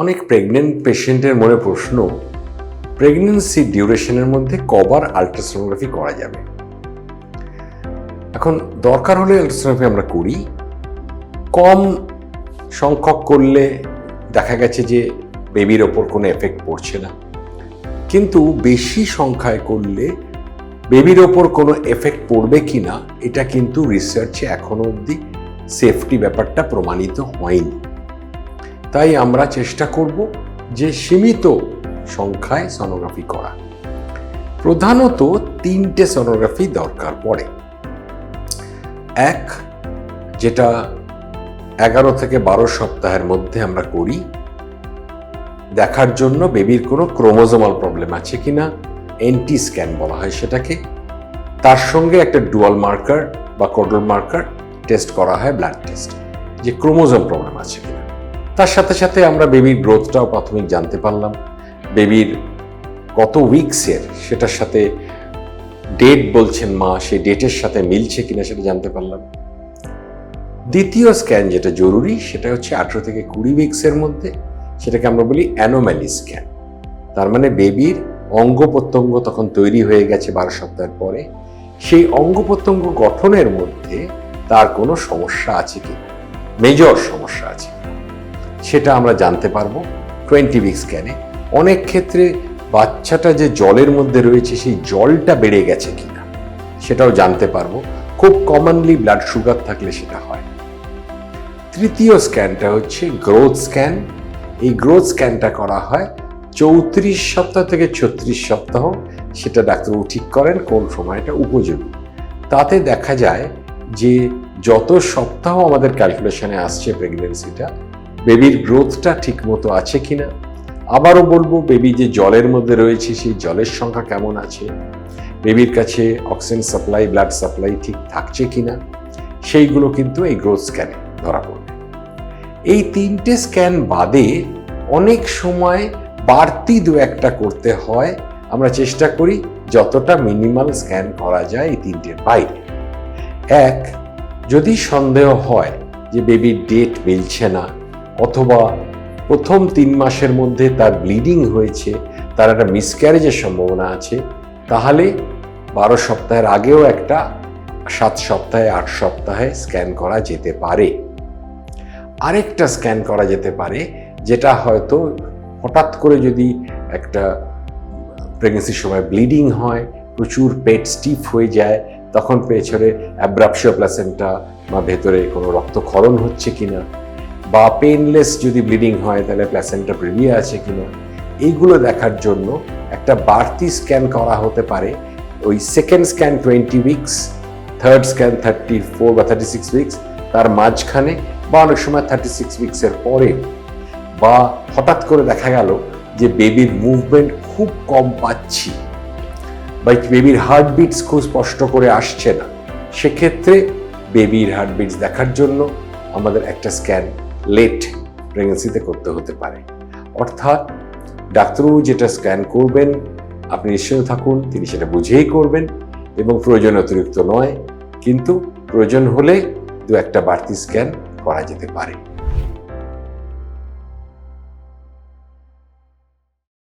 অনেক প্রেগনেন্ট পেশেন্টের মনে প্রশ্ন প্রেগনেন্সি ডিউরেশনের মধ্যে কবার আলট্রাসোনোগ্রাফি করা যাবে? এখন দরকার হলে আলট্রাসোনোগ্রাফি আমরা করি। কম সংখ্যক করলে দেখা গেছে যে বেবির ওপর কোনো এফেক্ট পড়ছে না। কিন্তু বেশি সংখ্যায় করলে বেবির ওপর কোনো এফেক্ট পড়বে কি না এটা কিন্তু রিসার্চে এখনও অবধি সেফটি ব্যাপারটা প্রমাণিত হয়নি। তাই আমরা চেষ্টা করব যে সীমিত সংখ্যায় সনোগ্রাফি করা। প্রধানত তিনটে সনোগ্রাফি দরকার পড়ে। এক, যেটা এগারো থেকে বারো সপ্তাহের মধ্যে আমরা করি। দেখার জন্য বেবির কোনো ক্রোমোজোমাল প্রবলেম আছে কিনা এন্টি স্ক্যান বলা হয় সেটাকে। তার সঙ্গে একটা ডুয়াল মার্কার বা কোডল মার্কার টেস্ট করা হয় ব্লাড টেস্ট যে ক্রোমোজোম প্রবলেম আছে কিনা। তার সাথে সাথে আমরা বেবির গ্রোথটাও প্রাথমিক জানতে পারলাম। বেবির কত উইকসের সেটার সাথে ডেট বলছেন মা, সেই ডেটের সাথে মিলছে কিনা সেটা জানতে পারলাম। দ্বিতীয় স্ক্যান যেটা জরুরি, সেটা হচ্ছে আঠেরো থেকে কুড়ি উইক্সের মধ্যে, সেটাকে আমরা বলি অ্যানোম্যালি স্ক্যান তার মানে বেবির অঙ্গ প্রত্যঙ্গ তখন তৈরি হয়ে গেছে বারো সপ্তাহের পরে। সেই অঙ্গ প্রত্যঙ্গ গঠনের মধ্যে তার কোনো সমস্যা আছে কি মেজর সমস্যা আছে কি? সেটা আমরা জানতে পারব টোয়েন্টি উইক স্ক্যানে অনেক ক্ষেত্রে বাচ্চাটা যে জলের মধ্যে রয়েছে, সেই জলটা বেড়ে গেছে কিনা, সেটাও জানতে পারব। খুব কমনলি ব্লাড সুগার থাকলে সেটা হয়। তৃতীয় স্ক্যানটা হচ্ছে গ্রোথ স্ক্যান এই গ্রোথ স্ক্যানটা করা হয় চৌত্রিশ সপ্তাহ থেকে ছত্রিশ সপ্তাহ। সেটা ডাক্তারবাবু ঠিক করেন কোন সময়টা উপযোগী। তাতে দেখা যায় যে যত সপ্তাহ আমাদের ক্যালকুলেশনে আসছে প্রেগনেন্সিটা বেবির গ্রোথটা ঠিকমতো আছে কিনা? আবারও বলব, বেবি যে জলের মধ্যে রয়েছে, সেই জলের সংখ্যা কেমন আছে? বেবির কাছে অক্সিজেন সাপ্লাই, ব্লাড সাপ্লাই ঠিক থাকছে কিনা? সেইগুলো কিন্তু এই গ্রোথ স্ক্যানে ধরা পড়বে। এই তিনটে স্ক্যান বাদে অনেক সময় বাড়তি দু একটা করতে হয়। আমরা চেষ্টা করি যতটা মিনিমাল স্ক্যান করা যায় এই তিনটের বাইরে। এক, যদি সন্দেহ হয় যে বেবির ডেট মিলছে না অথবা প্রথম তিন মাসের মধ্যে তার ব্লিডিং হয়েছে, তার একটা মিসক্যারেজের সম্ভাবনা আছে, তাহলে বারো সপ্তাহের আগেও একটা সাত সপ্তাহে, আট সপ্তাহে স্ক্যান করা যেতে পারে। আরেকটা স্ক্যান করা যেতে পারে, যেটা হয়তো হঠাৎ করে যদি একটা প্রেগনেন্সির সময় ব্লিডিং হয়, প্রচুর পেট স্টিফ হয়ে যায়, তখন পেছনে অ্যাব্রাপশিও প্লাসেন্টা বা ভেতরে কোনো রক্তক্ষরণ হচ্ছে কিনা বা পেনলেস যদি ব্লিডিং হয়, তাহলে প্ল্যাসেন্টা প্রিভিয়া আছে কিনা এইগুলো দেখার জন্য একটা বাড়তি স্ক্যান করা হতে পারে। ওই second scan twenty weeks third scan thirty four বা থার্টি সিক্স উইকস তার মাঝখানে বা অনেক সময় থার্টি সিক্স উইকসের পরে। বা হঠাৎ করে দেখা গেল যে বেবির মুভমেন্ট খুব কম পাচ্ছি। বা বেবির হার্টবিটস খুব স্পষ্ট করে আসছে না। সেক্ষেত্রে বেবির হার্টবিটস দেখার জন্য আমাদের একটা স্ক্যান লেট প্রেগনেন্সিতে করতে হতে পারে। অর্থাৎ ডাক্তারবাবু যেটা স্ক্যান করবেন, আপনি নিশ্চয় থাকুন, তিনি সেটা বুঝেই করবেন এবং প্রয়োজন অতিরিক্ত নয়, কিন্তু প্রয়োজন হলে দু একটা বাড়তি স্ক্যান করা যেতে পারে।